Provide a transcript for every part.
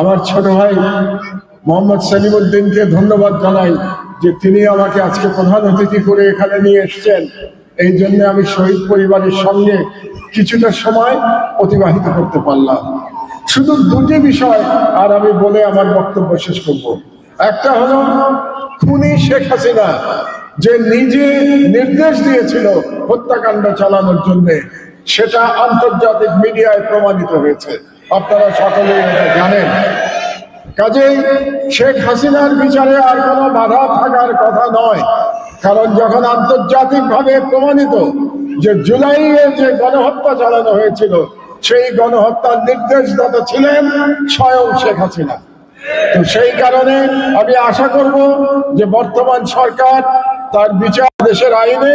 আমার ছোট ভাই মোহাম্মদ সালিমুদ্দিনকে ধন্যবাদ জানাই যে তিনি আমাকে আজকে প্রধান অতিথি করে এখানে নিয়ে এসেছেন। এই জন্য আমি শহীদ পরিবারের সঙ্গে কিছুটা সময় অতিবাহিত করতে পারলাম। শুধু দুটি বিষয় আর আমি বলে আমার বক্তব্য শেষ করব। একটা হলো, খুনি শেখ হাসিনা, যে নিজে নির্দেশ দিয়েছিল হত্যাকাণ্ড চালানোর জন্য, সেটা আন্তর্জাতিক মিডিয়ায় প্রমাণিত হয়েছে। আপনারা সকলেই জানেন। কাজেই শেখ হাসিনার বিচারে আর কোনো বাধা থাকার কথা নয়। কারণ যখন আন্তর্জাতিকভাবে প্রমাণিত যে জুলাইয়ে যে গণহত্যা চালানো হয়েছিল, সেই গণহত্যার নির্দেশদাতা ছিলেন স্বয়ং শেখ হাসিনা। তো সেই কারণে আমি আশা করব যে বর্তমান সরকার তার বিচার দেশের আইনে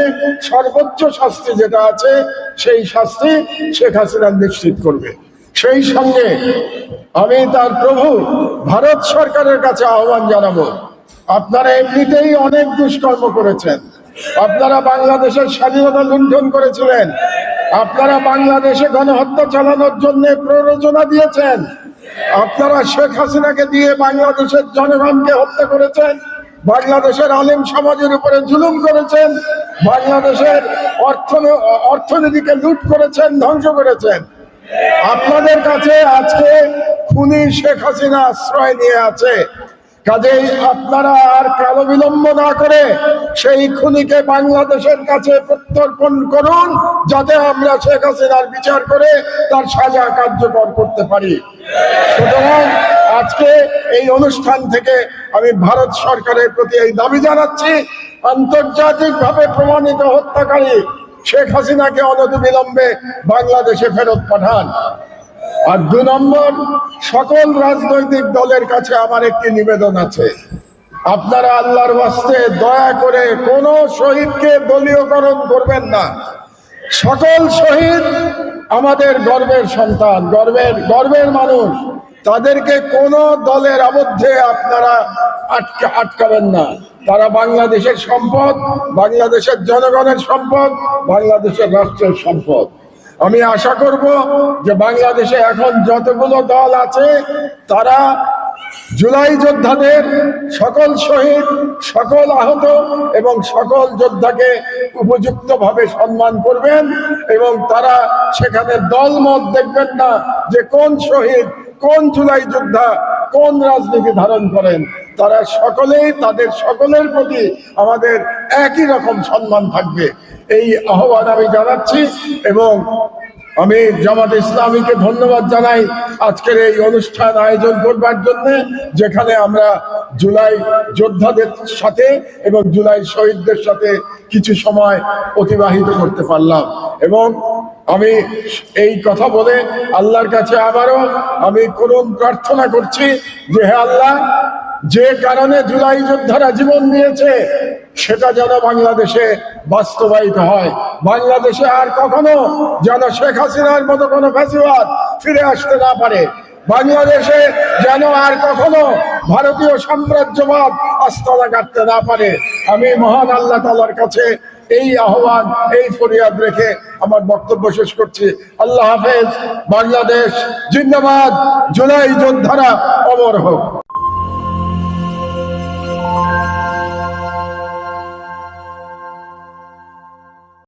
সর্বোচ্চ শাস্তি যেটা আছে, সেই শাস্তি শেখ হাসিনা নিশ্চিত করবে। সেই সঙ্গে আমি তার প্রভু ভারত সরকারের কাছে আহ্বান জানাব। আপনারা এমনিতেই অনেক দুষ্কর্ম করেছেন। আপনারা বাংলাদেশের স্বাধীনতা লুণ্ঠন করেছিলেন। আপনারা বাংলাদেশে গণহত্যা চালানোর জন্য প্ররোচনা দিয়েছেন। আপনারা শেখ হাসিনাকে দিয়ে বাংলাদেশের জনগণকে হত্যা করেছেন। বাংলাদেশের আলিম সমাজের উপরে জুলুম করেছেন। বাংলাদেশের অর্থনীতিকে লুট করেছেন, ধ্বংস করেছেন। আপনাদের কাছে আজকে খুনি শেখ হাসিনা আশ্রয় নিয়ে আছে। কাজেই আপনারা আর কালো বিলম্ব না করে সেই খুনিকে বাংলাদেশের কাছে প্রত্যর্পণ করুন, যাতে আমরা শেখ হাসিনার বিচার করে তার সাজা কার্যকর করতে পারি। সুতরাং আজকে এই অনুষ্ঠান থেকে আমি ভারত সরকারের প্রতি এই দাবি জানাচ্ছি, আন্তর্জাতিকভাবে প্রমাণিত হত্যাকারী শেখ হাসিনাকে অনতিবিলম্বে বাংলাদেশে ফেরত পাঠান। আর দু নম্বর, সকল রাজনৈতিক দলের কাছে আমার একটি নিবেদন আছে। আপনারা আল্লাহর বাস্তে দয়া করে কোন শহীদকে দলীয়করণ করবেন না। সকল শহীদ আমাদের গর্বের সন্তান, গর্বের গর্বের মানুষ। তাদেরকে কোন দলের আবদ্ধে আপনারা আটকা আটকাবেন না। তারা বাংলাদেশের সম্পদ, বাংলাদেশের জনগণের সম্পদ, বাংলাদেশের রাষ্ট্রের সম্পদ। আমি আশা করব যে বাংলাদেশে এখন যতগুলো দল আছে, তারা জুলাই যোদ্ধাদের সকল শহীদ, সকল আহত এবং সকল যোদ্ধাকে উপযুক্তভাবে সম্মান করবেন এবং তারা সেখানে দলমত দেখবেন না যে কোন শহীদ কোন জুলাই যোদ্ধা কোন রাজনীতি ধারণ করেন, তারা সকলেই তাদের সকলের প্রতি আমাদের একই রকম সম্মান থাকবে। এই আহ্বান আমি জানাচ্ছি এবং আমি জামাত ইসলামীকে ধন্যবাদ জানাই আজকের এই অনুষ্ঠান আয়োজন করবার জন্য, যেখানে আমরা জুলাই যোদ্ধাদের সাথে এবং জুলাই শহীদদের সাথে কিছু সময় অতিবাহিত করতে পারলাম। এবং আমি এই কথা বলে আল্লাহর কাছে আবারও আমি করুণ প্রার্থনা করছি যে হে আল্লাহ, যে কারণে জুলাই যোদ্ধারা জীবন দিয়েছে, সেটা যেন বাংলাদেশে বাস্তবায়িত হয়। বাংলাদেশে আর কখনো যেন শেখ হাসিনার মতো কোনো ফ্যাসিবাদ ফিরে আসতে না পারে। বাংলাদেশে যেন আর কখনো ভারতীয় সাম্রাজ্যবাদ আস্তলা কাটতে না পারে। আমি মহান আল্লাহ তালার কাছে এই আহ্বান, এই ফরিয়াদ রেখে আমার বক্তব্য শেষ করছি। আল্লাহ হাফেজ, বাংলাদেশ, জিন্দাবাদ, জুলাই যোদ্ধারা অমর হোক।